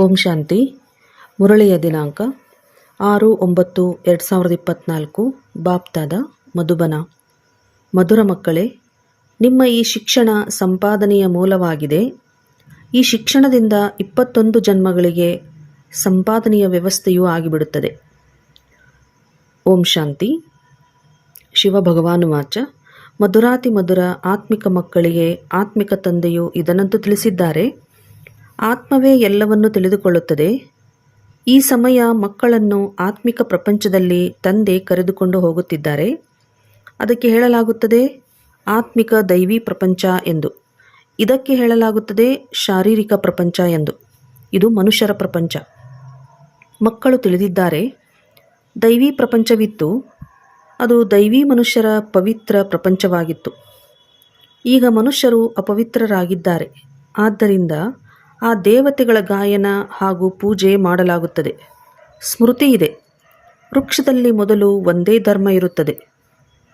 ಓಂ ಶಾಂತಿ. ಮುರಳಿಯ ದಿನಾಂಕ ಆರು ಒಂಬತ್ತು ಎರಡು ಸಾವಿರದ ಇಪ್ಪತ್ತ್ನಾಲ್ಕು ಬಾಪ್ತಾದ ಮಧುಬನ. ಮಧುರ ಮಕ್ಕಳೇ, ನಿಮ್ಮ ಈ ಶಿಕ್ಷಣ ಸಂಪಾದನೆಯ ಮೂಲವಾಗಿದೆ. ಈ ಶಿಕ್ಷಣದಿಂದ ಇಪ್ಪತ್ತೊಂದು ಜನ್ಮಗಳಿಗೆ ಸಂಪಾದನೆಯ ವ್ಯವಸ್ಥೆಯೂ ಆಗಿಬಿಡುತ್ತದೆ. ಓಂ ಶಾಂತಿ. ಶಿವ ಭಗವಾನುವಾಚ ಮಧುರಾತಿ ಮಧುರ ಆತ್ಮಿಕ ಮಕ್ಕಳಿಗೆ ಆತ್ಮಿಕ ತಂದೆಯು ಇದನ್ನಂತೂ ತಿಳಿಸಿದ್ದಾರೆ. ಆತ್ಮವೇ ಎಲ್ಲವನ್ನು ತಿಳಿದುಕೊಳ್ಳುತ್ತದೆ. ಈ ಸಮಯ ಮಕ್ಕಳನ್ನು ಆತ್ಮಿಕ ಪ್ರಪಂಚದಲ್ಲಿ ತಂದೆ ಕರೆದುಕೊಂಡು ಹೋಗುತ್ತಿದ್ದಾರೆ. ಅದಕ್ಕೆ ಹೇಳಲಾಗುತ್ತದೆ, ಆತ್ಮಿಕ ದೈವಿ ಪ್ರಪಂಚ ಎಂದು. ಇದಕ್ಕೆ ಹೇಳಲಾಗುತ್ತದೆ, ಶಾರೀರಿಕ ಪ್ರಪಂಚ ಎಂದು. ಇದು ಮನುಷ್ಯರ ಪ್ರಪಂಚ. ಮಕ್ಕಳು ತಿಳಿದಿದ್ದಾರೆ, ದೈವಿ ಪ್ರಪಂಚವಿತ್ತು. ಅದು ದೈವಿ ಮನುಷ್ಯರ ಪವಿತ್ರ ಪ್ರಪಂಚವಾಗಿತ್ತು. ಈಗ ಮನುಷ್ಯರು ಅಪವಿತ್ರರಾಗಿದ್ದಾರೆ. ಆದ್ದರಿಂದ ಆ ದೇವತೆಗಳ ಗಾಯನ ಹಾಗೂ ಪೂಜೆ ಮಾಡಲಾಗುತ್ತದೆ. ಸ್ಮೃತಿ ಇದೆ. ವೃಕ್ಷದಲ್ಲಿ ಮೊದಲು ಒಂದೇ ಧರ್ಮ ಇರುತ್ತದೆ.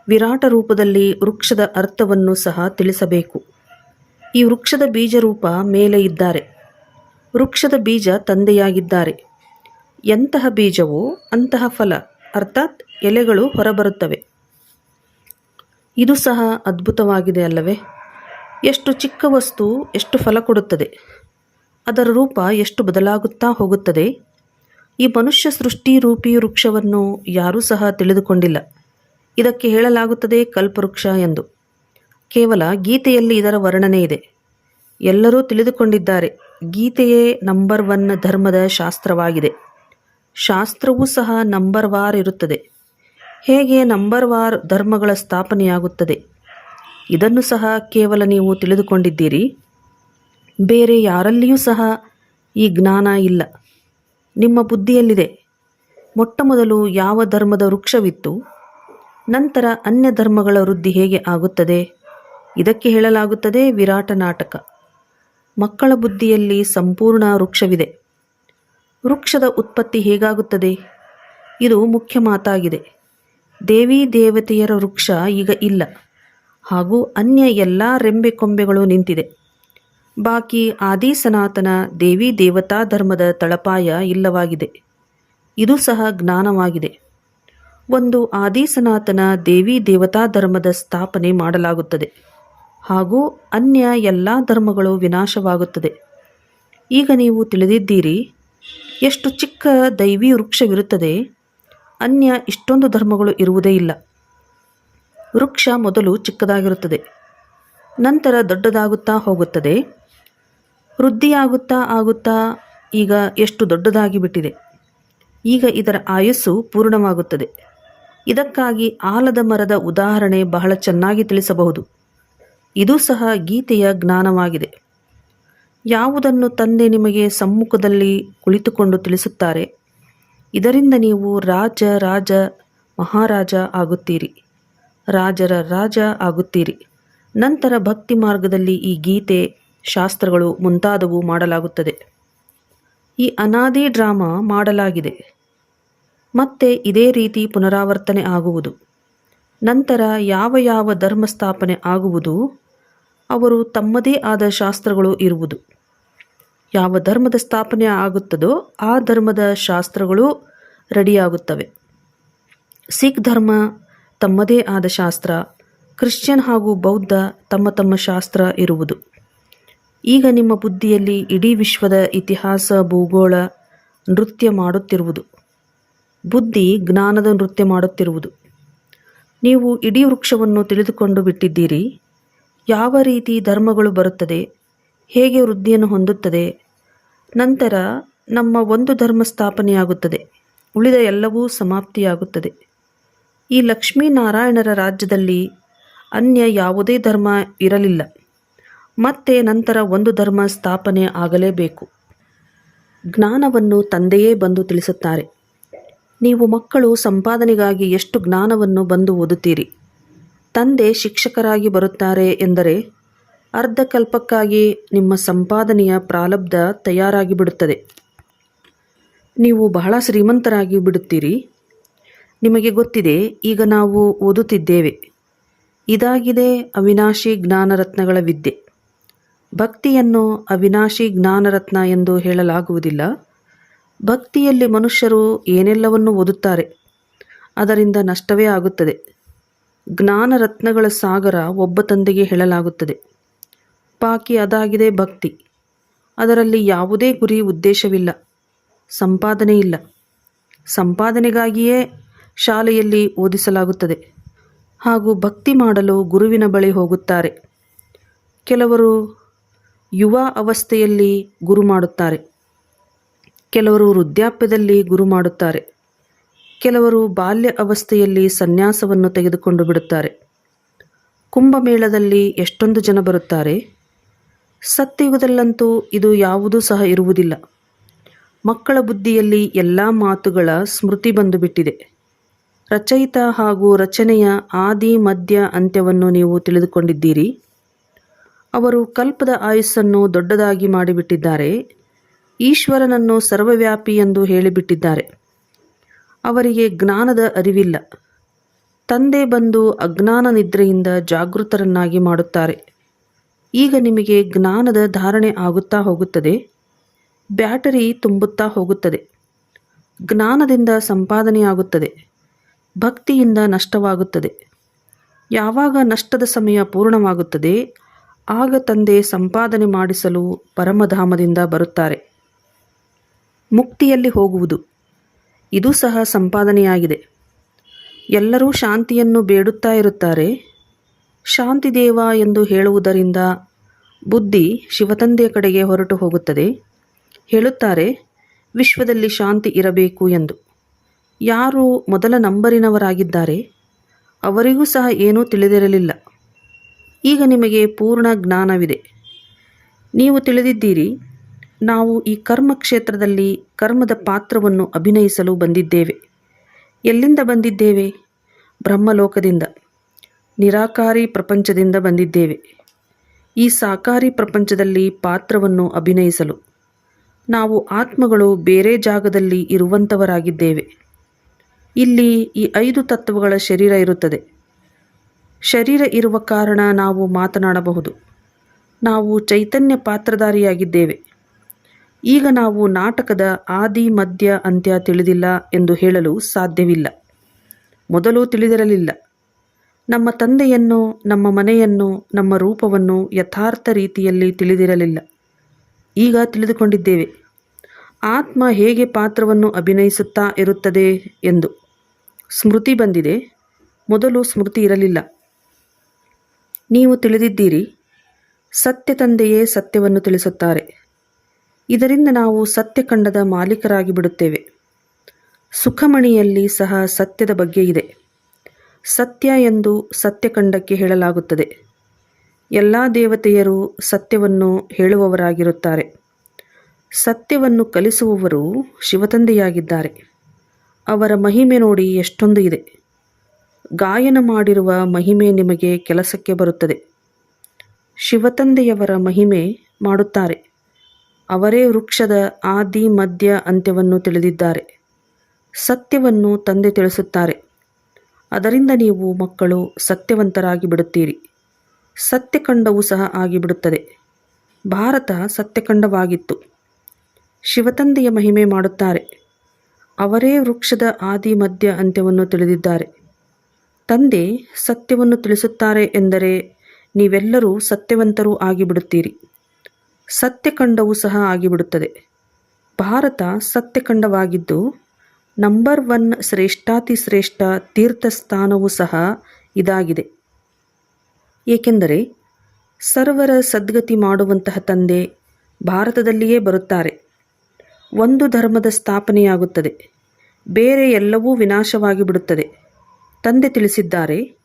ವಿರಾಟ ರೂಪದಲ್ಲಿ ವೃಕ್ಷದ ಅರ್ಥವನ್ನು ಸಹ ತಿಳಿಸಬೇಕು. ಈ ವೃಕ್ಷದ ಬೀಜರೂಪ ಮೇಲೆ ಇದ್ದಾರೆ. ವೃಕ್ಷದ ಬೀಜ ತಂದೆಯಾಗಿದ್ದಾರೆ. ಎಂತಹ ಬೀಜವೋ ಅಂತಹ ಫಲ, ಅರ್ಥಾತ್ ಎಲೆಗಳು ಹೊರಬರುತ್ತವೆ. ಇದು ಸಹ ಅದ್ಭುತವಾಗಿದೆ ಅಲ್ಲವೇ? ಎಷ್ಟು ಚಿಕ್ಕ ವಸ್ತು, ಎಷ್ಟು ಫಲ ಕೊಡುತ್ತದೆ? ಅದರ ರೂಪ ಎಷ್ಟು ಬದಲಾಗುತ್ತಾ ಹೋಗುತ್ತದೆ? ಈ ಮನುಷ್ಯ ಸೃಷ್ಟಿ ರೂಪಿ ವೃಕ್ಷವನ್ನು ಯಾರೂ ಸಹ ತಿಳಿದುಕೊಂಡಿಲ್ಲ. ಇದಕ್ಕೆ ಹೇಳಲಾಗುತ್ತದೆ ಕಲ್ಪವೃಕ್ಷ ಎಂದು. ಕೇವಲ ಗೀತೆಯಲ್ಲಿ ಇದರ ವರ್ಣನೆ ಇದೆ. ಎಲ್ಲರೂ ತಿಳಿದುಕೊಂಡಿದ್ದಾರೆ, ಗೀತೆಯೇ ನಂಬರ್ ಒನ್ ಧರ್ಮದ ಶಾಸ್ತ್ರವಾಗಿದೆ. ಶಾಸ್ತ್ರವೂ ಸಹ ನಂಬರ್ ವಾರ್ ಇರುತ್ತದೆ. ಹೇಗೆ ನಂಬರ್ ವಾರ್ ಧರ್ಮಗಳ ಸ್ಥಾಪನೆಯಾಗುತ್ತದೆ? ಇದನ್ನು ಸಹ ಕೇವಲ ನೀವು ತಿಳಿದುಕೊಂಡಿದ್ದೀರಿ. ಬೇರೆ ಯಾರಲ್ಲಿಯೂ ಸಹ ಈ ಜ್ಞಾನ ಇಲ್ಲ. ನಿಮ್ಮ ಬುದ್ಧಿಯಲ್ಲಿದೆ. ಮೊಟ್ಟ ಮೊದಲು ಯಾವ ಧರ್ಮದ ವೃಕ್ಷವಿತ್ತು? ನಂತರ ಅನ್ಯ ಧರ್ಮಗಳ ವೃದ್ಧಿ ಹೇಗೆ ಆಗುತ್ತದೆ? ಇದಕ್ಕೆ ಹೇಳಲಾಗುತ್ತದೆ ವಿರಾಟ ನಾಟಕ. ಮಕ್ಕಳ ಬುದ್ಧಿಯಲ್ಲಿ ಸಂಪೂರ್ಣ ವೃಕ್ಷವಿದೆ. ವೃಕ್ಷದ ಉತ್ಪತ್ತಿ ಹೇಗಾಗುತ್ತದೆ? ಇದು ಮುಖ್ಯ ಮಾತಾಗಿದೆ. ದೇವಿ ದೇವತೆಯರ ವೃಕ್ಷ ಈಗ ಇಲ್ಲ. ಹಾಗೂ ಅನ್ಯ ಎಲ್ಲ ರೆಂಬೆ ಕೊಂಬೆಗಳು ನಿಂತಿದೆ. ಬಾಕಿ ಆದಿ ಸನಾತನ ದೇವಿ ದೇವತಾ ಧರ್ಮದ ತಳಪಾಯ ಇಲ್ಲವಾಗಿದೆ. ಇದು ಸಹ ಜ್ಞಾನವಾಗಿದೆ. ಒಂದು ಆದಿ ಸನಾತನ ದೇವಿ ದೇವತಾ ಧರ್ಮದ ಸ್ಥಾಪನೆ ಮಾಡಲಾಗುತ್ತದೆ. ಹಾಗೂ ಅನ್ಯ ಎಲ್ಲ ಧರ್ಮಗಳು ವಿನಾಶವಾಗುತ್ತದೆ. ಈಗ ನೀವು ತಿಳಿದಿದ್ದೀರಿ, ಎಷ್ಟು ಚಿಕ್ಕ ದೈವಿ ವೃಕ್ಷವಿರುತ್ತದೆ, ಅನ್ಯ ಇಷ್ಟೊಂದು ಧರ್ಮಗಳು ಇರುವುದೇ ಇಲ್ಲ. ವೃಕ್ಷ ಮೊದಲು ಚಿಕ್ಕದಾಗಿರುತ್ತದೆ, ನಂತರ ದೊಡ್ಡದಾಗುತ್ತಾ ಹೋಗುತ್ತದೆ ವೃದ್ಧಿಯಾಗುತ್ತಾ ಆಗುತ್ತಾ ಈಗ ಎಷ್ಟು ದೊಡ್ಡದಾಗಿ ಬಿಟ್ಟಿದೆ ಈಗ ಇದರ ಆಯಸ್ಸು ಪೂರ್ಣವಾಗುತ್ತದೆ. ಇದಕ್ಕಾಗಿ ಆಲದ ಮರದ ಉದಾಹರಣೆ ಬಹಳ ಚೆನ್ನಾಗಿ ತಿಳಿಸಬಹುದು. ಇದು ಸಹ ಗೀತೆಯ ಜ್ಞಾನವಾಗಿದೆ. ಯಾವುದನ್ನು ತಂದೆ ನಿಮಗೆ ಸಮ್ಮುಖದಲ್ಲಿ ಕುಳಿತುಕೊಂಡು ತಿಳಿಸುತ್ತಾರೆ? ಇದರಿಂದ ನೀವು ರಾಜ ರಾಜ, ಮಹಾರಾಜ ಆಗುತ್ತೀರಿ. ರಾಜರ ರಾಜ ಆಗುತ್ತೀರಿ. ನಂತರ ಭಕ್ತಿ ಮಾರ್ಗದಲ್ಲಿ ಈ ಗೀತೆ ಶಾಸ್ತ್ರಗಳು ಮುಂತಾದವು ಮಾಡಲಾಗುತ್ತದೆ. ಈ ಅನಾದಿ ಡ್ರಾಮಾ ಮಾಡಲಾಗಿದೆ. ಮತ್ತೆ ಇದೇ ರೀತಿ ಪುನರಾವರ್ತನೆ ಆಗುವುದು. ನಂತರ ಯಾವ ಯಾವ ಧರ್ಮ ಸ್ಥಾಪನೆ ಆಗುವುದು, ಅವರು ತಮ್ಮದೇ ಆದ ಶಾಸ್ತ್ರಗಳು ಇರುವುದು. ಯಾವ ಧರ್ಮದ ಸ್ಥಾಪನೆ ಆಗುತ್ತದೋ ಆ ಧರ್ಮದ ಶಾಸ್ತ್ರಗಳು ರೆಡಿಯಾಗುತ್ತವೆ. ಸಿಖ್ ಧರ್ಮ ತಮ್ಮದೇ ಆದ ಶಾಸ್ತ್ರ, ಕ್ರಿಶ್ಚಿಯನ್ ಹಾಗೂ ಬೌದ್ಧ ತಮ್ಮ ತಮ್ಮ ಶಾಸ್ತ್ರ ಇರುವುದು. ಈಗ ನಿಮ್ಮ ಬುದ್ಧಿಯಲ್ಲಿ ಇಡೀ ವಿಶ್ವದ ಇತಿಹಾಸ, ಭೂಗೋಳ ನೃತ್ಯ ಮಾಡುತ್ತಿರುವುದು. ಬುದ್ಧಿ ಜ್ಞಾನದ ನೃತ್ಯ ಮಾಡುತ್ತಿರುವುದು. ನೀವು ಇಡೀ ವೃಕ್ಷವನ್ನು ತಿಳಿದುಕೊಂಡು ಬಿಟ್ಟಿದ್ದೀರಿ. ಯಾವ ರೀತಿ ಧರ್ಮಗಳು ಬರುತ್ತದೆ, ಹೇಗೆ ವೃದ್ಧಿಯನ್ನು ಹೊಂದುತ್ತದೆ, ನಂತರ ನಮ್ಮ ಒಂದು ಧರ್ಮ ಸ್ಥಾಪನೆಯಾಗುತ್ತದೆ, ಉಳಿದ ಎಲ್ಲವೂ ಸಮಾಪ್ತಿಯಾಗುತ್ತದೆ. ಈ ಲಕ್ಷ್ಮೀನಾರಾಯಣರ ರಾಜ್ಯದಲ್ಲಿ ಅನ್ಯ ಯಾವುದೇ ಧರ್ಮ ಇರಲಿಲ್ಲ. ಮತ್ತೆ ನಂತರ ಒಂದು ಧರ್ಮ ಸ್ಥಾಪನೆ ಆಗಲೇಬೇಕು. ಜ್ಞಾನವನ್ನು ತಂದೆಯೇ ಬಂದು ತಿಳಿಸುತ್ತಾರೆ. ನೀವು ಮಕ್ಕಳು ಸಂಪಾದನೆಗಾಗಿ ಎಷ್ಟು ಜ್ಞಾನವನ್ನು ಬಂದು ಓದುತ್ತೀರಿ? ತಂದೆ ಶಿಕ್ಷಕರಾಗಿ ಬರುತ್ತಾರೆ ಎಂದರೆ ಅರ್ಧಕಲ್ಪಕ್ಕಾಗಿ ನಿಮ್ಮ ಸಂಪಾದನೆಯ ಪ್ರಾಲಬ್ಧ ತಯಾರಾಗಿ ಬಿಡುತ್ತದೆ ನೀವು ಬಹಳ ಶ್ರೀಮಂತರಾಗಿ ಬಿಡುತ್ತೀರಿ. ನಿಮಗೆ ಗೊತ್ತಿದೆ, ಈಗ ನಾವು ಓದುತ್ತಿದ್ದೇವೆ. ಇದಾಗಿದೆ ಅವಿನಾಶಿ ಜ್ಞಾನರತ್ನಗಳ ವಿದ್ಯೆ. ಭಕ್ತಿಯನ್ನು ಅವಿನಾಶಿ ಜ್ಞಾನರತ್ನ ಎಂದು ಹೇಳಲಾಗುವುದಿಲ್ಲ. ಭಕ್ತಿಯಲ್ಲಿ ಮನುಷ್ಯರು ಏನೆಲ್ಲವನ್ನು ಓದುತ್ತಾರೆ, ಅದರಿಂದ ನಷ್ಟವೇ ಆಗುತ್ತದೆ. ಜ್ಞಾನರತ್ನಗಳ ಸಾಗರ ಒಬ್ಬ ತಂದೆಗೆ ಹೇಳಲಾಗುತ್ತದೆ. ಪಾಕಿ ಅದಾಗಿದೆ ಭಕ್ತಿ, ಅದರಲ್ಲಿ ಯಾವುದೇ ಗುರಿ ಉದ್ದೇಶವಿಲ್ಲ, ಸಂಪಾದನೆ ಇಲ್ಲ. ಸಂಪಾದನೆಗಾಗಿಯೇ ಶಾಲೆಯಲ್ಲಿ ಓದಿಸಲಾಗುತ್ತದೆ. ಹಾಗೂ ಭಕ್ತಿ ಮಾಡಲು ಗುರುವಿನ ಬಳಿ ಹೋಗುತ್ತಾರೆ. ಕೆಲವರು ಯುವ ಅವಸ್ಥೆಯಲ್ಲಿ ಗುರು ಮಾಡುತ್ತಾರೆ. ಕೆಲವರು ವೃದ್ಧಾಪ್ಯದಲ್ಲಿ ಗುರು ಮಾಡುತ್ತಾರೆ. ಕೆಲವರು ಬಾಲ್ಯ ಅವಸ್ಥೆಯಲ್ಲಿ ಸನ್ಯಾಸವನ್ನು ತೆಗೆದುಕೊಂಡು ಬಿಡುತ್ತಾರೆ. ಕುಂಭಮೇಳದಲ್ಲಿ ಎಷ್ಟೊಂದು ಜನ ಬರುತ್ತಾರೆ. ಸತ್ಯಯುಗದಲ್ಲಂತೂ ಇದು ಯಾವುದೂ ಸಹ ಇರುವುದಿಲ್ಲ. ಮಕ್ಕಳ ಬುದ್ಧಿಯಲ್ಲಿ ಎಲ್ಲ ಮಾತುಗಳ ಸ್ಮೃತಿ ಬಂದುಬಿಟ್ಟಿದೆ. ರಚಯಿತ ಹಾಗೂ ರಚನೆಯ ಆದಿ, ಮಧ್ಯ ಅಂತ್ಯವನ್ನು ನೀವು ತಿಳಿದುಕೊಂಡಿದ್ದೀರಿ. ಅವರು ಕಲ್ಪದ ಆಯುಸ್ಸನ್ನು ದೊಡ್ಡದಾಗಿ ಮಾಡಿಬಿಟ್ಟಿದ್ದಾರೆ. ಈಶ್ವರನನ್ನು ಸರ್ವವ್ಯಾಪಿ ಎಂದು ಹೇಳಿಬಿಟ್ಟಿದ್ದಾರೆ. ಅವರಿಗೆ ಜ್ಞಾನದ ಅರಿವಿಲ್ಲ. ತಂದೆ ಬಂದು ಅಜ್ಞಾನ ನಿದ್ರೆಯಿಂದ ಜಾಗೃತರನ್ನಾಗಿ ಮಾಡುತ್ತಾರೆ. ಈಗ ನಿಮಗೆ ಜ್ಞಾನದ ಧಾರಣೆ ಆಗುತ್ತಾ ಹೋಗುತ್ತದೆ. ಬ್ಯಾಟರಿ ತುಂಬುತ್ತಾ ಹೋಗುತ್ತದೆ. ಜ್ಞಾನದಿಂದ ಸಂಪಾದನೆಯಾಗುತ್ತದೆ. ಭಕ್ತಿಯಿಂದ ನಷ್ಟವಾಗುತ್ತದೆ. ಯಾವಾಗ ನಷ್ಟದ ಸಮಯ ಪೂರ್ಣವಾಗುತ್ತದೆ ಆಗ ತಂದೆ ಸಂಪಾದನೆ ಮಾಡಿಸಲು ಪರಮಧಾಮದಿಂದ ಬರುತ್ತಾರೆ. ಮುಕ್ತಿಯಲ್ಲಿ ಹೋಗುವುದು. ಇದು ಸಹ ಸಂಪಾದನೆಯಾಗಿದೆ. ಎಲ್ಲರೂ ಶಾಂತಿಯನ್ನು ಬೇಡುತ್ತಾ ಇರುತ್ತಾರೆ. ಶಾಂತಿದೇವ ಎಂದು ಹೇಳುವುದರಿಂದ ಬುದ್ಧಿ ಶಿವತಂದೆಯ ಕಡೆಗೆ ಹೊರಟು ಹೋಗುತ್ತದೆ. ಹೇಳುತ್ತಾರೆ, ವಿಶ್ವದಲ್ಲಿ ಶಾಂತಿ ಇರಬೇಕು ಎಂದು. ಯಾರು ಮೊದಲ ನಂಬರಿನವರಾಗಿದ್ದಾರೆ, ಅವರಿಗೂ ಸಹ ಏನೂ ತಿಳಿದಿರಲಿಲ್ಲ. ಈಗ ನಿಮಗೆ ಪೂರ್ಣ ಜ್ಞಾನವಿದೆ. ನೀವು ತಿಳಿದಿದ್ದೀರಿ, ನಾವು ಈ ಕರ್ಮ ಕ್ಷೇತ್ರದಲ್ಲಿ ಕರ್ಮದ ಪಾತ್ರವನ್ನು ಅಭಿನಯಿಸಲು ಬಂದಿದ್ದೇವೆ. ಎಲ್ಲಿಂದ ಬಂದಿದ್ದೇವೆ? ಬ್ರಹ್ಮಲೋಕದಿಂದ, ನಿರಾಕಾರಿ ಪ್ರಪಂಚದಿಂದ ಬಂದಿದ್ದೇವೆ. ಈ ಸಾಕಾರಿ ಪ್ರಪಂಚದಲ್ಲಿ ಪಾತ್ರವನ್ನು ಅಭಿನಯಿಸಲು ನಾವು ಆತ್ಮಗಳು ಬೇರೆ ಜಾಗದಲ್ಲಿ ಇರುವಂಥವರಾಗಿದ್ದೇವೆ ಇಲ್ಲಿ ಈ ಐದು ತತ್ವಗಳ ಶರೀರ ಇರುತ್ತದೆ. ಶರೀರ ಇರುವ ಕಾರಣ ನಾವು ಮಾತನಾಡಬಹುದು. ನಾವು ಚೈತನ್ಯ ಪಾತ್ರಧಾರಿಯಾಗಿದ್ದೇವೆ. ಈಗ ನಾವು ನಾಟಕದ ಆದಿ ಮಧ್ಯ ಅಂತ್ಯ ತಿಳಿದಿಲ್ಲ ಎಂದು ಹೇಳಲು ಸಾಧ್ಯವಿಲ್ಲ. ಮೊದಲು ತಿಳಿದಿರಲಿಲ್ಲ. ನಮ್ಮ ತಂದೆಯನ್ನು, ನಮ್ಮ ಮನೆಯನ್ನು, ನಮ್ಮ ರೂಪವನ್ನು ಯಥಾರ್ಥ ರೀತಿಯಲ್ಲಿ ತಿಳಿದಿರಲಿಲ್ಲ. ಈಗ ತಿಳಿದುಕೊಂಡಿದ್ದೇವೆ. ಆತ್ಮ ಹೇಗೆ ಪಾತ್ರವನ್ನು ಅಭಿನಯಿಸುತ್ತಾ ಇರುತ್ತದೆ ಎಂದು. ಸ್ಮೃತಿ ಬಂದಿದೆ. ಮೊದಲು ಸ್ಮೃತಿ ಇರಲಿಲ್ಲ. ನೀವು ತಿಳಿದಿದ್ದೀರಿ ಸತ್ಯ ತಂದೆಯೇ ಸತ್ಯವನ್ನು ತಿಳಿಸುತ್ತಾರೆ. ಇದರಿಂದ ನಾವು ಸತ್ಯ ಕಂಡದ ಮಾಲೀಕರಾಗಿ ಬಿಡುತ್ತೇವೆ. ಸುಖಮಣಿಯಲ್ಲಿ ಸಹ ಸತ್ಯದ ಬಗ್ಗೆ ಇದೆ. ಸತ್ಯ ಎಂದು ಸತ್ಯಖಂಡಕ್ಕೆ ಹೇಳಲಾಗುತ್ತದೆ. ಎಲ್ಲ ದೇವತೆಯರು ಸತ್ಯವನ್ನು ಹೇಳುವವರಾಗಿರುತ್ತಾರೆ. ಸತ್ಯವನ್ನು ಕಲಿಸುವವರು ಶಿವತಂದೆಯಾಗಿದ್ದಾರೆ. ಅವರ ಮಹಿಮೆ ನೋಡಿ ಎಷ್ಟೊಂದು ಇದೆ. ಗಾಯನ ಮಾಡಿರುವ ಮಹಿಮೆ ನಿಮಗೆ ಕೆಲಸಕ್ಕೆ ಬರುತ್ತದೆ. ಶಿವತಂದೆಯವರ ಮಹಿಮೆ ಮಾಡುತ್ತಾರೆ. ಅವರೇ ವೃಕ್ಷದ ಆದಿ ಮಧ್ಯ ಅಂತ್ಯವನ್ನು ತಿಳಿದಿದ್ದಾರೆ. ಸತ್ಯವನ್ನು ತಂದೆ ತಿಳಿಸುತ್ತಾರೆ. ಅದರಿಂದ ನೀವು ಮಕ್ಕಳು ಸತ್ಯವಂತರಾಗಿ ಬಿಡುತ್ತೀರಿ. ಸತ್ಯಕಂಡವು ಸಹ ಆಗಿಬಿಡುತ್ತದೆ ಭಾರತ ಸತ್ಯಖಂಡವಾಗಿತ್ತು ಶಿವತಂದೆಯ ಮಹಿಮೆ ಮಾಡುತ್ತಾರೆ. ಅವರೇ ವೃಕ್ಷದ ಆದಿ ಮಧ್ಯ ಅಂತ್ಯವನ್ನು ತಿಳಿದಿದ್ದಾರೆ. ತಂದೆ ಸತ್ಯವನ್ನು ತಿಳಿಸುತ್ತಾರೆ ಎಂದರೆ ನೀವೆಲ್ಲರೂ ಸತ್ಯವಂತರೂ ಆಗಿಬಿಡುತ್ತೀರಿ. ಸತ್ಯಖಂಡವು ಸಹ ಆಗಿಬಿಡುತ್ತದೆ. ಭಾರತ ಸತ್ಯಖಂಡವಾಗಿದ್ದು ನಂಬರ್ ಒನ್ ಶ್ರೇಷ್ಠಾತಿ ಶ್ರೇಷ್ಠ ತೀರ್ಥಸ್ಥಾನವೂ ಸಹ ಇದಾಗಿದೆ. ಏಕೆಂದರೆ ಸರ್ವರ ಸದ್ಗತಿ ಮಾಡುವಂತಹ ತಂದೆ ಭಾರತದಲ್ಲಿಯೇ ಬರುತ್ತಾರೆ. ಒಂದು ಧರ್ಮದ ಸ್ಥಾಪನೆಯಾಗುತ್ತದೆ. ಬೇರೆ ಎಲ್ಲವೂ ವಿನಾಶವಾಗಿ ಬಿಡುತ್ತದೆ ತಂದೆ ತಿಳಿಸಿದ್ದಾರೆ,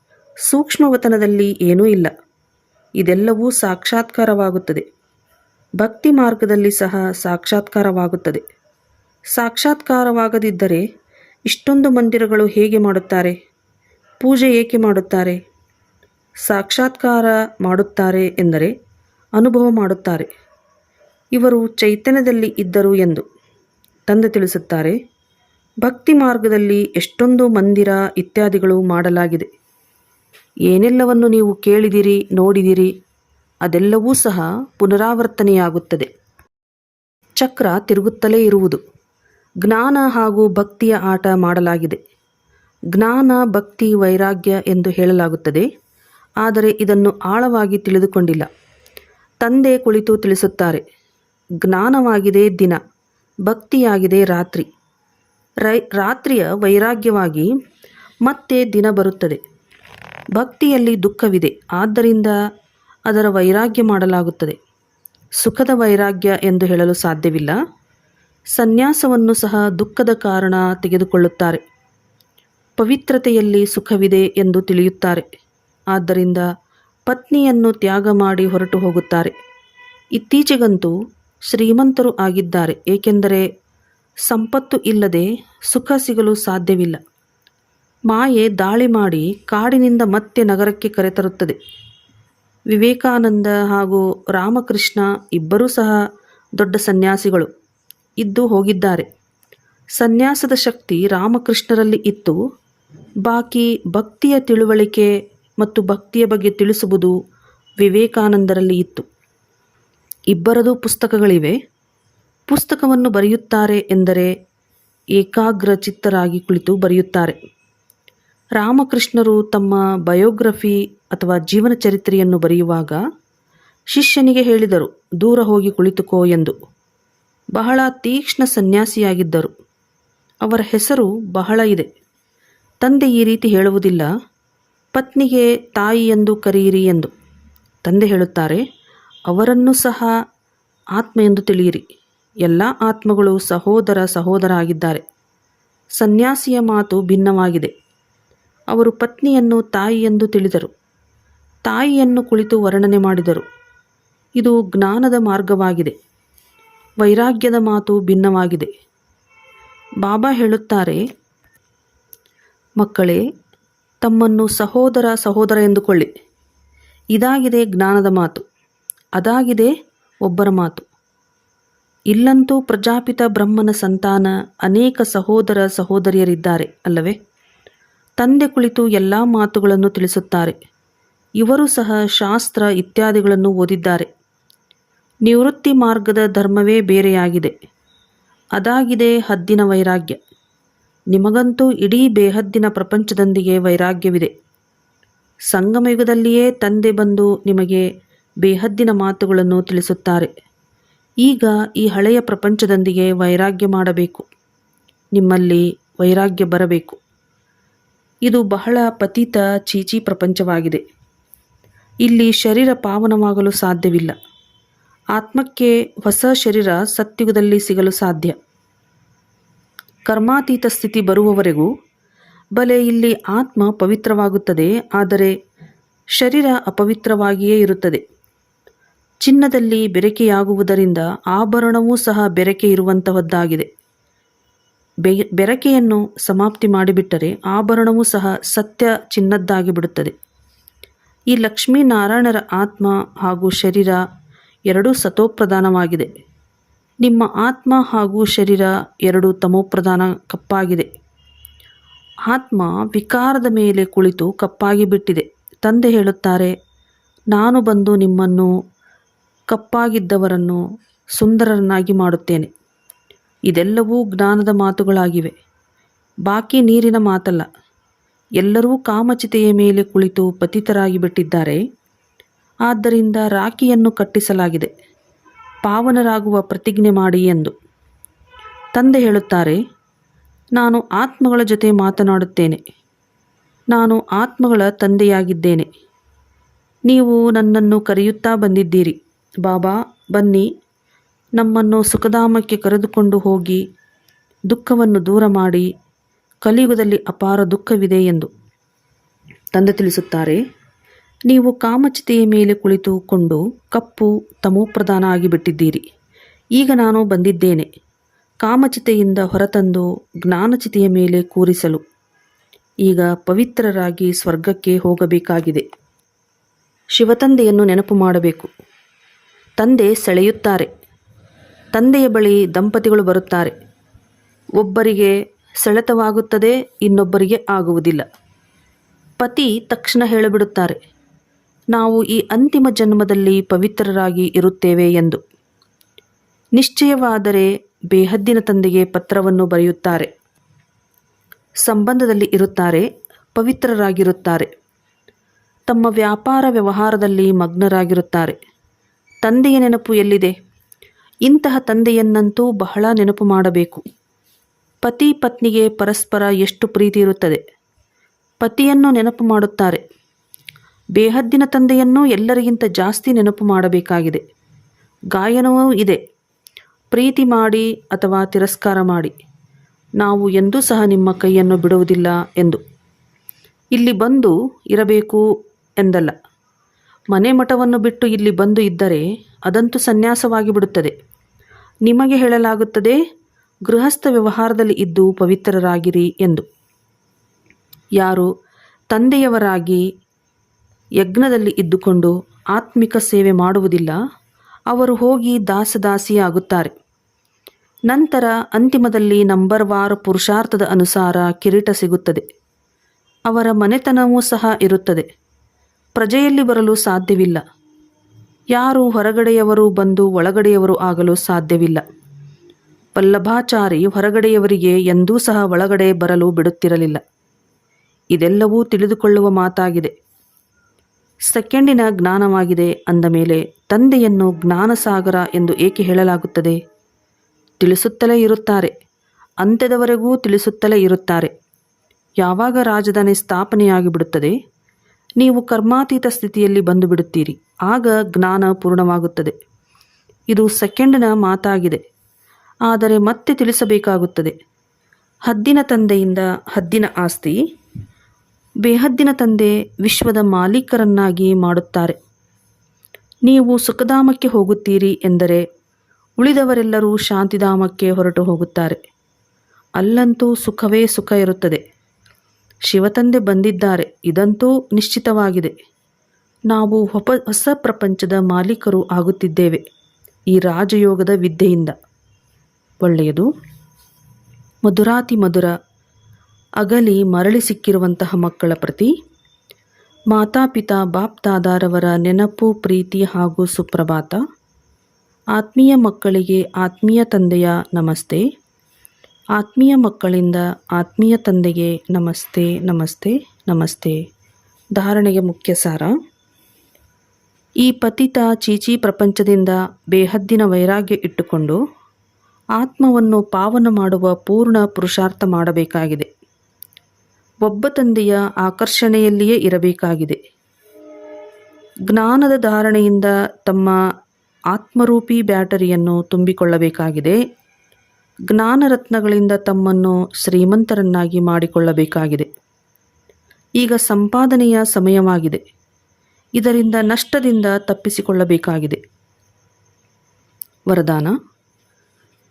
ಸೂಕ್ಷ್ಮವತನದಲ್ಲಿ ಏನೂ ಇಲ್ಲ. ಇದೆಲ್ಲವೂ ಸಾಕ್ಷಾತ್ಕಾರವಾಗುತ್ತದೆ. ಭಕ್ತಿ ಮಾರ್ಗದಲ್ಲಿ ಸಹ ಸಾಕ್ಷಾತ್ಕಾರವಾಗುತ್ತದೆ. ಸಾಕ್ಷಾತ್ಕಾರವಾಗದಿದ್ದರೆ ಇಷ್ಟೊಂದು ಮಂದಿರಗಳು ಹೇಗೆ ಮಾಡುತ್ತಾರೆ? ಪೂಜೆ ಏಕೆ ಮಾಡುತ್ತಾರೆ? ಸಾಕ್ಷಾತ್ಕಾರ ಮಾಡುತ್ತಾರೆ ಎಂದರೆ ಅನುಭವ ಮಾಡುತ್ತಾರೆ. ಇವರು ಚೈತನ್ಯದಲ್ಲಿ ಇದ್ದರು ಎಂದು ತಂದೆ ತಿಳಿಸುತ್ತಾರೆ ಭಕ್ತಿ ಮಾರ್ಗದಲ್ಲಿ ಎಷ್ಟೊಂದು ಮಂದಿರ ಇತ್ಯಾದಿಗಳು ಮಾಡಲಾಗಿದೆ. ಏನೆಲ್ಲವನ್ನು ನೀವು ಕೇಳಿದಿರಿ, ನೋಡಿದಿರಿ, ಅದೆಲ್ಲವೂ ಸಹ ಪುನರಾವರ್ತನೆಯಾಗುತ್ತದೆ. ಚಕ್ರ ತಿರುಗುತ್ತಲೇ ಇರುವುದು. ಜ್ಞಾನ ಹಾಗೂ ಭಕ್ತಿಯ ಆಟ ಮಾಡಲಾಗಿದೆ. ಜ್ಞಾನ, ಭಕ್ತಿ, ವೈರಾಗ್ಯ ಎಂದು ಹೇಳಲಾಗುತ್ತದೆ. ಆದರೆ ಇದನ್ನು ಆಳವಾಗಿ ತಿಳಿದುಕೊಂಡಿಲ್ಲ. ತಂದೆ ಕುಳಿತು ತಿಳಿಸುತ್ತಾರೆ. ಜ್ಞಾನವಾಗಿದೆ ದಿನ, ಭಕ್ತಿಯಾಗಿದೆ ರಾತ್ರಿ. ರೈ, ರಾತ್ರಿಯ ವೈರಾಗ್ಯವಾಗಿ ಮತ್ತೆ ದಿನ ಬರುತ್ತದೆ. ಭಕ್ತಿಯಲ್ಲಿ ದುಃಖವಿದೆ. ಆದ್ದರಿಂದ ಅದರ ವೈರಾಗ್ಯ ಮಾಡಲಾಗುತ್ತದೆ. ಸುಖದ ವೈರಾಗ್ಯ ಎಂದು ಹೇಳಲು ಸಾಧ್ಯವಿಲ್ಲ. ಸನ್ಯಾಸವನ್ನು ಸಹ ದುಃಖದ ಕಾರಣ ತೆಗೆದುಕೊಳ್ಳುತ್ತಾರೆ. ಪವಿತ್ರತೆಯಲ್ಲಿ ಸುಖವಿದೆ ಎಂದು ತಿಳಿಯುತ್ತಾರೆ. ಆದ್ದರಿಂದ ಪತ್ನಿಯನ್ನು ತ್ಯಾಗ ಮಾಡಿ ಹೊರಟು ಹೋಗುತ್ತಾರೆ. ಇತ್ತೀಚೆಗಂತೂ ಶ್ರೀಮಂತರು ಆಗಿದ್ದಾರೆ. ಏಕೆಂದರೆ ಸಂಪತ್ತು ಇಲ್ಲದೆ ಸುಖ ಸಿಗಲು ಸಾಧ್ಯವಿಲ್ಲ. ಮಾಯೆ ದಾಳಿ ಮಾಡಿ ಕಾಡಿನಿಂದ ಮತ್ತೆ ನಗರಕ್ಕೆ ಕರೆತರುತ್ತದೆ. ವಿವೇಕಾನಂದ ಹಾಗೂ ರಾಮಕೃಷ್ಣ ಇಬ್ಬರೂ ಸಹ ದೊಡ್ಡ ಸನ್ಯಾಸಿಗಳು. ಇದ್ದು ಹೋಗಿದ್ದಾರೆ. ಸನ್ಯಾಸದ ಶಕ್ತಿ ರಾಮಕೃಷ್ಣರಲ್ಲಿ ಇತ್ತು. ಬಾಕಿ ಭಕ್ತಿಯ ತಿಳುವಳಿಕೆ ಮತ್ತು ಭಕ್ತಿಯ ಬಗ್ಗೆ ತಿಳಿಸುವುದು ವಿವೇಕಾನಂದರಲ್ಲಿ ಇತ್ತು. ಇಬ್ಬರದು ಪುಸ್ತಕಗಳಿವೆ. ಪುಸ್ತಕವನ್ನು ಬರೆಯುತ್ತಾರೆ ಎಂದರೆ ಏಕಾಗ್ರ ಚಿತ್ತರಾಗಿ ಕುಳಿತು ಬರೆಯುತ್ತಾರೆ. ರಾಮಕೃಷ್ಣರು ತಮ್ಮ ಬಯೋಗ್ರಫಿ ಅಥವಾ ಜೀವನ ಚರಿತ್ರೆಯನ್ನು ಬರೆಯುವಾಗ ಶಿಷ್ಯನಿಗೆ ಹೇಳಿದರು, ದೂರ ಹೋಗಿ ಕುಳಿತುಕೋ ಎಂದು. ಬಹಳ ತೀಕ್ಷ್ಣ ಸನ್ಯಾಸಿಯಾಗಿದ್ದರು. ಅವರ ಹೆಸರು ಬಹಳ ಇದೆ. ತಂದೆ ಈ ರೀತಿ ಹೇಳುವುದಿಲ್ಲ, ಪತ್ನಿಗೆ ತಾಯಿ ಎಂದು ಕರೆಯಿರಿ ಎಂದು. ತಂದೆ ಹೇಳುತ್ತಾರೆ, ಅವರನ್ನು ಸಹ ಆತ್ಮ ಎಂದು ತಿಳಿಯಿರಿ. ಎಲ್ಲ ಆತ್ಮಗಳು ಸಹೋದರ ಸಹೋದರ ಆಗಿದ್ದಾರೆ ಸನ್ಯಾಸಿಯ ಮಾತು ಭಿನ್ನವಾಗಿದೆ. ಅವರು ಪತ್ನಿಯನ್ನು ತಾಯಿ ಎಂದು ತಿಳಿದರು. ತಾಯಿಯನ್ನು ಕುಳಿತು ವರ್ಣನೆ ಮಾಡಿದರು. ಇದು ಜ್ಞಾನದ ಮಾರ್ಗವಾಗಿದೆ. ವೈರಾಗ್ಯದ ಮಾತು ಭಿನ್ನವಾಗಿದೆ. ಬಾಬಾ ಹೇಳುತ್ತಾರೆ, ಮಕ್ಕಳೇ, ತಮ್ಮನ್ನು ಸಹೋದರ ಸಹೋದರ ಎಂದುಕೊಳ್ಳಿ. ಇದಾಗಿದೆ ಜ್ಞಾನದ ಮಾತು. ಅದಾಗಿದೆ ಒಬ್ಬರ ಮಾತು. ಇಲ್ಲಂತೂ ಪ್ರಜಾಪಿತ ಬ್ರಹ್ಮನ ಸಂತಾನ ಅನೇಕ ಸಹೋದರ ಸಹೋದರಿಯರಿದ್ದಾರೆ, ಅಲ್ಲವೇ? ತಂದೆ ಕುಳಿತು ಎಲ್ಲ ಮಾತುಗಳನ್ನು ತಿಳಿಸುತ್ತಾರೆ. ಇವರು ಸಹ ಶಾಸ್ತ್ರ ಇತ್ಯಾದಿಗಳನ್ನು ಓದಿದ್ದಾರೆ. ನಿವೃತ್ತಿ ಮಾರ್ಗದ ಧರ್ಮವೇ ಬೇರೆಯಾಗಿದೆ. ಅದಾಗಿದೆ ಹದ್ದಿನ ವೈರಾಗ್ಯ. ನಿಮಗಂತೂ ಇಡೀ ಬೇಹದ್ದಿನ ಪ್ರಪಂಚದೊಂದಿಗೆ ವೈರಾಗ್ಯವಿದೆ. ಸಂಗಮಯುಗದಲ್ಲಿಯೇ ತಂದೆ ಬಂದು ನಿಮಗೆ ಬೇಹದ್ದಿನ ಮಾತುಗಳನ್ನು ತಿಳಿಸುತ್ತಾರೆ. ಈಗ ಈ ಹಳೆಯ ಪ್ರಪಂಚದೊಂದಿಗೆ ವೈರಾಗ್ಯ ಮಾಡಬೇಕು. ನಿಮ್ಮಲ್ಲಿ ವೈರಾಗ್ಯ ಬರಬೇಕು. ಇದು ಬಹಳ ಪತಿತ ಚೀಚಿ ಪ್ರಪಂಚವಾಗಿದೆ. ಇಲ್ಲಿ ಶರೀರ ಪಾವನವಾಗಲು ಸಾಧ್ಯವಿಲ್ಲ. ಆತ್ಮಕ್ಕೆ ಹೊಸ ಶರೀರ ಸತ್ಯುಗದಲ್ಲಿ ಸಿಗಲು ಸಾಧ್ಯ. ಕರ್ಮಾತೀತ ಸ್ಥಿತಿ ಬರುವವರೆಗೂ ಬಲೆ ಇಲ್ಲಿ ಆತ್ಮ ಪವಿತ್ರವಾಗುತ್ತದೆ, ಆದರೆ ಶರೀರ ಅಪವಿತ್ರವಾಗಿಯೇ ಇರುತ್ತದೆ. ಚಿನ್ನದಲ್ಲಿ ಬೆರಕೆಯಾಗುವುದರಿಂದ ಆಭರಣವೂ ಸಹ ಬೆರಕೆ ಇರುವಂತಹದ್ದಾಗಿದೆ. ಬೆ, ಬೆರಕೆಯನ್ನು ಸಮಾಪ್ತಿ ಮಾಡಿಬಿಟ್ಟರೆ ಆಭರಣವೂ ಸಹ ಸತ್ಯ ಚಿನ್ನದ್ದಾಗಿ ಬಿಡುತ್ತದೆ ಈ ಲಕ್ಷ್ಮೀನಾರಾಯಣರ ಆತ್ಮ ಹಾಗೂ ಶರೀರ ಎರಡೂ ಸತೋಪ್ರಧಾನವಾಗಿದೆ. ನಿಮ್ಮ ಆತ್ಮ ಹಾಗೂ ಶರೀರ ಎರಡು ತಮೋಪ್ರಧಾನ ಕಪ್ಪಾಗಿದೆ. ಆತ್ಮ ವಿಕಾರದ ಮೇಲೆ ಕುಳಿತು ಕಪ್ಪಾಗಿ ಬಿಟ್ಟಿದೆ ತಂದೆ ಹೇಳುತ್ತಾರೆ, ನಾನು ಬಂದು ನಿಮ್ಮನ್ನು ಕಪ್ಪಾಗಿದ್ದವರನ್ನು ಸುಂದರರನ್ನಾಗಿ ಮಾಡುತ್ತೇನೆ. ಇದೆಲ್ಲವೂ ಜ್ಞಾನದ ಮಾತುಗಳಾಗಿವೆ. ಬಾಕಿ ನೀರಿನ ಮಾತಲ್ಲ. ಎಲ್ಲರೂ ಕಾಮಚಿತೆಯ ಮೇಲೆ ಕುಳಿತು ಪತಿತರಾಗಿ ಬಿಟ್ಟಿದ್ದಾರೆ. ಆದ್ದರಿಂದ ರಾಖಿಯನ್ನು ಕಟ್ಟಿಸಲಾಗಿದೆ. ಪಾವನರಾಗುವ ಪ್ರತಿಜ್ಞೆ ಮಾಡಿ ಎಂದು. ತಂದೆ ಹೇಳುತ್ತಾರೆ, ನಾನು ಆತ್ಮಗಳ ಜೊತೆ ಮಾತನಾಡುತ್ತೇನೆ. ನಾನು ಆತ್ಮಗಳ ತಂದೆಯಾಗಿದ್ದೇನೆ. ನೀವು ನನ್ನನ್ನು ಕರೆಯುತ್ತಾ ಬಂದಿದ್ದೀರಿ. ಬಾಬಾ, ಬನ್ನಿ. ನಮ್ಮನ್ನು ಸುಖಧಾಮಕ್ಕೆ ಕರೆದುಕೊಂಡು ಹೋಗಿ ದುಃಖವನ್ನು ದೂರ ಮಾಡಿ ಕಲಿಯುಗದಲ್ಲಿ ಅಪಾರ ದುಃಖವಿದೆ ಎಂದು ತಂದೆ ತಿಳಿಸುತ್ತಾರೆ. ನೀವು ಕಾಮಚಿತೆಯ ಮೇಲೆ ಕುಳಿತುಕೊಂಡು ಕಪ್ಪು ತಮೋಪ್ರಧಾನ ಆಗಿಬಿಟ್ಟಿದ್ದೀರಿ. ಈಗ ನಾನು ಬಂದಿದ್ದೇನೆ. ಕಾಮಚಿತೆಯಿಂದ ಹೊರತಂದು ಜ್ಞಾನಚಿತೆಯ ಮೇಲೆ ಕೂರಿಸಲು. ಈಗ ಪವಿತ್ರರಾಗಿ ಸ್ವರ್ಗಕ್ಕೆ ಹೋಗಬೇಕಾಗಿದೆ. ಶಿವತಂದೆಯನ್ನು ನೆನಪು ಮಾಡಬೇಕು. ತಂದೆ ಸೆಳೆಯುತ್ತಾರೆ. ತಂದೆಯ ಬಳಿ ದಂಪತಿಗಳು ಬರುತ್ತಾರೆ. ಒಬ್ಬರಿಗೆ ಸೆಳೆತವಾಗುತ್ತದೆ, ಇನ್ನೊಬ್ಬರಿಗೆ ಆಗುವುದಿಲ್ಲ. ಪತಿ ತಕ್ಷಣ ಹೇಳಿಬಿಡುತ್ತಾರೆ, ನಾವು ಈ ಅಂತಿಮ ಜನ್ಮದಲ್ಲಿ ಪವಿತ್ರರಾಗಿ ಇರುತ್ತೇವೆ ಎಂದು. ನಿಶ್ಚಯವಾದರೆ ಬೇಹದ್ದಿನ ತಂದೆಗೆ ಪತ್ರವನ್ನು ಬರೆಯುತ್ತಾರೆ. ಸಂಬಂಧದಲ್ಲಿ ಇರುತ್ತಾರೆ, ಪವಿತ್ರರಾಗಿರುತ್ತಾರೆ. ತಮ್ಮ ವ್ಯಾಪಾರ ವ್ಯವಹಾರದಲ್ಲಿ ಮಗ್ನರಾಗಿರುತ್ತಾರೆ. ತಂದೆಯ ನೆನಪು ಎಲ್ಲಿದೆ? ಇಂತಹ ತಂದೆಯನ್ನಂತೂ ಬಹಳ ನೆನಪು ಮಾಡಬೇಕು. ಪತಿ ಪತ್ನಿಗೆ ಪರಸ್ಪರ ಎಷ್ಟು ಪ್ರೀತಿ ಇರುತ್ತದೆ. ಪತಿಯನ್ನು ನೆನಪು ಮಾಡುತ್ತಾರೆ. ಬೇಹದ್ದಿನ ತಂದೆಯನ್ನು ಎಲ್ಲರಿಗಿಂತ ಜಾಸ್ತಿ ನೆನಪು ಮಾಡಬೇಕಾಗಿದೆ. ಗಾಯನವೂ ಇದೆ. ಪ್ರೀತಿ ಮಾಡಿ ಅಥವಾ ತಿರಸ್ಕಾರ ಮಾಡಿ. ನಾವು ಎಂದೂ ಸಹ ನಿಮ್ಮ ಕೈಯನ್ನು ಬಿಡುವುದಿಲ್ಲ ಎಂದು. ಇಲ್ಲಿ ಬಂದು ಇರಬೇಕು ಎಂದಲ್ಲ. ಮನೆ ಮಠವನ್ನು ಬಿಟ್ಟು ಇಲ್ಲಿ ಬಂದು ಇದ್ದರೆ ಅದಂತೂ ಸನ್ಯಾಸವಾಗಿ ಬಿಡುತ್ತದೆ. ನಿಮಗೆ ಹೇಳಲಾಗುತ್ತದೆ, ಗೃಹಸ್ಥ ವ್ಯವಹಾರದಲ್ಲಿ ಇದ್ದು ಪವಿತ್ರರಾಗಿರಿ ಎಂದು. ಯಾರು ತಂದೆಯವರಾಗಿ ಯಜ್ಞದಲ್ಲಿ ಇದ್ದುಕೊಂಡು ಆತ್ಮಿಕ ಸೇವೆ ಮಾಡುವುದಿಲ್ಲ, ಅವರು ಹೋಗಿ ದಾಸದಾಸಿಯಾಗುತ್ತಾರೆ. ನಂತರ ಅಂತಿಮದಲ್ಲಿ ನಂಬರ್ ವಾರ್ ಪುರುಷಾರ್ಥದ ಅನುಸಾರ ಕಿರೀಟ ಸಿಗುತ್ತದೆ. ಅವರ ಮನೆತನವೂ ಸಹ ಇರುತ್ತದೆ. ಪ್ರಜೆಯಲ್ಲಿ ಬರಲು ಸಾಧ್ಯವಿಲ್ಲ. ಯಾರು ಹೊರಗಡೆಯವರು ಬಂದು ಒಳಗಡೆಯವರು ಆಗಲು ಸಾಧ್ಯವಿಲ್ಲ. ವಲ್ಲಭಾಚಾರಿ ಹೊರಗಡೆಯವರಿಗೆ ಎಂದೂ ಸಹ ಒಳಗಡೆ ಬರಲು ಬಿಡುತ್ತಿರಲಿಲ್ಲ. ಇದೆಲ್ಲವೂ ತಿಳಿದುಕೊಳ್ಳುವ ಮಾತಾಗಿದೆ. ಸೆಕೆಂಡಿನ ಜ್ಞಾನವಾಗಿದೆ ಅಂದ ಮೇಲೆ ತಂದೆಯನ್ನು ಜ್ಞಾನಸಾಗರ ಎಂದು ಏಕೆ ಹೇಳಲಾಗುತ್ತದೆ? ತಿಳಿಸುತ್ತಲೇ ಇರುತ್ತಾರೆ. ಅಂತ್ಯದವರೆಗೂ ತಿಳಿಸುತ್ತಲೇ ಇರುತ್ತಾರೆ. ಯಾವಾಗ ರಾಜಧಾನಿ ಸ್ಥಾಪನೆಯಾಗಿ ಬಿಡುತ್ತದೆ ನೀವು ಕರ್ಮಾತೀತ ಸ್ಥಿತಿಯಲ್ಲಿ ಬಂದು ಬಿಡುತ್ತೀರಿ ಆಗ ಜ್ಞಾನ ಪೂರ್ಣವಾಗುತ್ತದೆ. ಇದು ಸೆಕೆಂಡ್ನ ಮಾತಾಗಿದೆ. ಆದರೆ ಮತ್ತೆ ತಿಳಿಸಬೇಕಾಗುತ್ತದೆ. ಹದ್ದಿನ ತಂದೆಯಿಂದ ಹದ್ದಿನ ಆಸ್ತಿ, ಬೇಹದ್ದಿನ ತಂದೆ ವಿಶ್ವದ ಮಾಲೀಕರನ್ನಾಗಿ ಮಾಡುತ್ತಾರೆ. ನೀವು ಸುಖಧಾಮಕ್ಕೆ ಹೋಗುತ್ತೀರಿ ಎಂದರೆ ಉಳಿದವರೆಲ್ಲರೂ ಶಾಂತಿಧಾಮಕ್ಕೆ ಹೊರಟು ಹೋಗುತ್ತಾರೆ. ಅಲ್ಲಂತೂ ಸುಖವೇ ಸುಖ ಇರುತ್ತದೆ. ಶಿವತಂದೆ ಬಂದಿದ್ದಾರೆ. ಇದಂತೂ ನಿಶ್ಚಿತವಾಗಿದೆ. ನಾವು ಹೊಪ, ಹೊಸ ಪ್ರಪಂಚದ ಮಾಲೀಕರು ಆಗುತ್ತಿದ್ದೇವೆ. ಈ ರಾಜಯೋಗದ ವಿದ್ಯೆಯಿಂದ. ಒಳ್ಳೆಯದು. ಮಧುರಾತಿ ಮಧುರ. ಅಗಲಿ ಮರಳಿ ಸಿಕ್ಕಿರುವಂತಹ ಮಕ್ಕಳ ಪ್ರತಿ. ಮಾತಾಪಿತಾ ಬಾಪ್ತಾದಾರವರ ನೆನಪು, ಪ್ರೀತಿ ಹಾಗೂ ಸುಪ್ರಭಾತ. ಆತ್ಮೀಯ ಮಕ್ಕಳಿಗೆ ಆತ್ಮೀಯ ತಂದೆಯ ನಮಸ್ತೆ. ಆತ್ಮೀಯ ಮಕ್ಕಳಿಂದ ಆತ್ಮೀಯ ತಂದೆಗೆ ನಮಸ್ತೆ ನಮಸ್ತೆ ನಮಸ್ತೆ. ಧಾರಣೆಗೆ ಮುಖ್ಯ ಸಾರ. ಈ ಪತಿತ ಚೀಚಿ ಪ್ರಪಂಚದಿಂದ ಬೇಹದ್ದಿನ ವೈರಾಗ್ಯ ಇಟ್ಟುಕೊಂಡು ಆತ್ಮವನ್ನು ಪಾವನ ಮಾಡುವ ಪೂರ್ಣ ಪುರುಷಾರ್ಥ ಮಾಡಬೇಕಾಗಿದೆ. ಒಬ್ಬ ತಂದೆಯ ಆಕರ್ಷಣೆಯಲ್ಲಿಯೇ ಇರಬೇಕಾಗಿದೆ. ಜ್ಞಾನದ ಧಾರಣೆಯಿಂದ ತಮ್ಮ ಆತ್ಮರೂಪಿ ಬ್ಯಾಟರಿಯನ್ನು ತುಂಬಿಕೊಳ್ಳಬೇಕಾಗಿದೆ. ಜ್ಞಾನರತ್ನಗಳಿಂದ ತಮ್ಮನ್ನು ಶ್ರೀಮಂತರನ್ನಾಗಿ ಮಾಡಿಕೊಳ್ಳಬೇಕಾಗಿದೆ. ಈಗ ಸಂಪಾದನೆಯ ಸಮಯವಾಗಿದೆ. ಇದರಿಂದ ನಷ್ಟದಿಂದ ತಪ್ಪಿಸಿಕೊಳ್ಳಬೇಕಾಗಿದೆ. ವರದಾನ,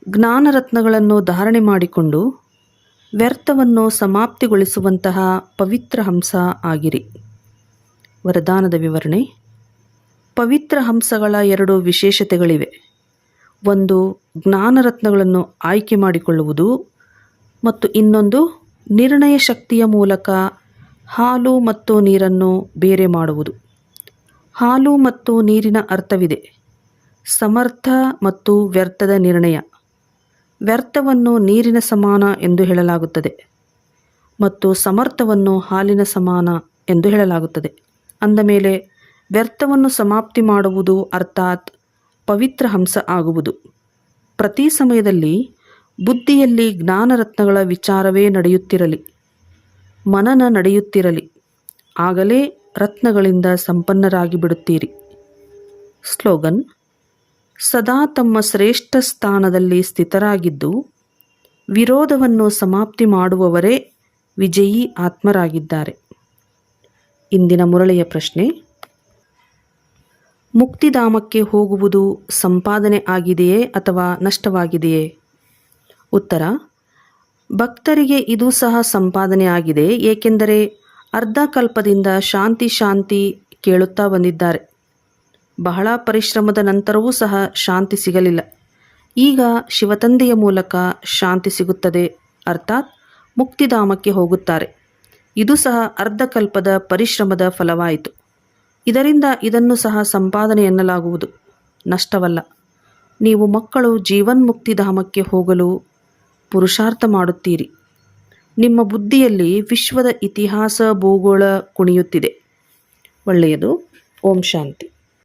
ಜ್ಞಾನರತ್ನಗಳನ್ನು ಧಾರಣೆ ಮಾಡಿಕೊಂಡು ವ್ಯರ್ಥವನ್ನು ಸಮಾಪ್ತಿಗೊಳಿಸುವಂತಹ ಪವಿತ್ರ ಹಂಸ ಆಗಿರಿ. ವರದಾನದ ವಿವರಣೆ, ಪವಿತ್ರ ಹಂಸಗಳ ಎರಡು ವಿಶೇಷತೆಗಳಿವೆ. ಒಂದು ಜ್ಞಾನರತ್ನಗಳನ್ನು ಆಯ್ಕೆ ಮಾಡಿಕೊಳ್ಳುವುದು ಮತ್ತು ಇನ್ನೊಂದು ನಿರ್ಣಯ ಶಕ್ತಿಯ ಮೂಲಕ ಹಾಲು ಮತ್ತು ನೀರನ್ನು ಬೇರೆ ಮಾಡುವುದು. ಹಾಲು ಮತ್ತು ನೀರಿನ ಅರ್ಥವಿದೆ. ಸಮರ್ಥ ಮತ್ತು ವ್ಯರ್ಥದ ನಿರ್ಣಯ. ವ್ಯರ್ಥವನ್ನು ನೀರಿನ ಸಮಾನ ಎಂದು ಹೇಳಲಾಗುತ್ತದೆ ಮತ್ತು ಸಮರ್ಥವನ್ನು ಹಾಲಿನ ಸಮಾನ ಎಂದು ಹೇಳಲಾಗುತ್ತದೆ. ಅಂದ ಮೇಲೆ ವ್ಯರ್ಥವನ್ನು ಸಮಾಪ್ತಿ ಮಾಡುವುದು ಅರ್ಥಾತ್ ಪವಿತ್ರ ಹಂಸ ಆಗುವುದು. ಪ್ರತಿ ಸಮಯದಲ್ಲಿ ಬುದ್ಧಿಯಲ್ಲಿ ಜ್ಞಾನರತ್ನಗಳ ವಿಚಾರವೇ ನಡೆಯುತ್ತಿರಲಿ, ಮನನ ನಡೆಯುತ್ತಿರಲಿ, ಆಗಲೇ ರತ್ನಗಳಿಂದ ಸಂಪನ್ನರಾಗಿ ಬಿಡುತ್ತೀರಿ ಸ್ಲೋಗನ್, ಸದಾ ತಮ್ಮ ಶ್ರೇಷ್ಠ ಸ್ಥಾನದಲ್ಲಿ ಸ್ಥಿತರಾಗಿದ್ದು, ವಿರೋಧವನ್ನು ಸಮಾಪ್ತಿ ಮಾಡುವವರೇ ವಿಜಯಿ ಆತ್ಮರಾಗಿದ್ದಾರೆ. ಇಂದಿನ ಮುರಳಿಯ ಪ್ರಶ್ನೆ ಮುಕ್ತಿಧಾಮಕ್ಕೆ ಹೋಗುವುದು ಸಂಪಾದನೆ ಆಗಿದೆಯೇ ಅಥವಾ ನಷ್ಟವಾಗಿದೆಯೇ? ಉತ್ತರ, ಭಕ್ತರಿಗೆ ಇದು ಸಹ ಸಂಪಾದನೆ ಆಗಿದೆ, ಏಕೆಂದರೆ ಅರ್ಧಕಲ್ಪದಿಂದ ಶಾಂತಿ ಶಾಂತಿ ಕೇಳುತ್ತಾ ಬಂದಿದ್ದಾರೆ. ಬಹಳ ಪರಿಶ್ರಮದ ನಂತರವೂ ಸಹ ಶಾಂತಿ ಸಿಗಲಿಲ್ಲ. ಈಗ ಶಿವತಂದೆಯ ಮೂಲಕ ಶಾಂತಿ ಸಿಗುತ್ತದೆ, ಅರ್ಥಾತ್ ಮುಕ್ತಿಧಾಮಕ್ಕೆ ಹೋಗುತ್ತಾರೆ. ಇದು ಸಹ ಅರ್ಧಕಲ್ಪದ ಪರಿಶ್ರಮದ ಫಲವಾಯಿತು. ಇದರಿಂದ ಇದನ್ನು ಸಹ ಸಂಪಾದನೆ ಎನ್ನಲಾಗುವುದು. ನಷ್ಟವಲ್ಲ. ನೀವು ಮಕ್ಕಳು ಜೀವನ್ಮುಕ್ತಿಧಾಮಕ್ಕೆ ಹೋಗಲು ಪುರುಷಾರ್ಥ ಮಾಡುತ್ತೀರಿ. ನಿಮ್ಮ ಬುದ್ಧಿಯಲ್ಲಿ ವಿಶ್ವದ ಇತಿಹಾಸ ಭೂಗೋಳ ಕುಣಿಯುತ್ತಿದೆ. ಒಳ್ಳೆಯದು. ಓಂ ಶಾಂತಿ.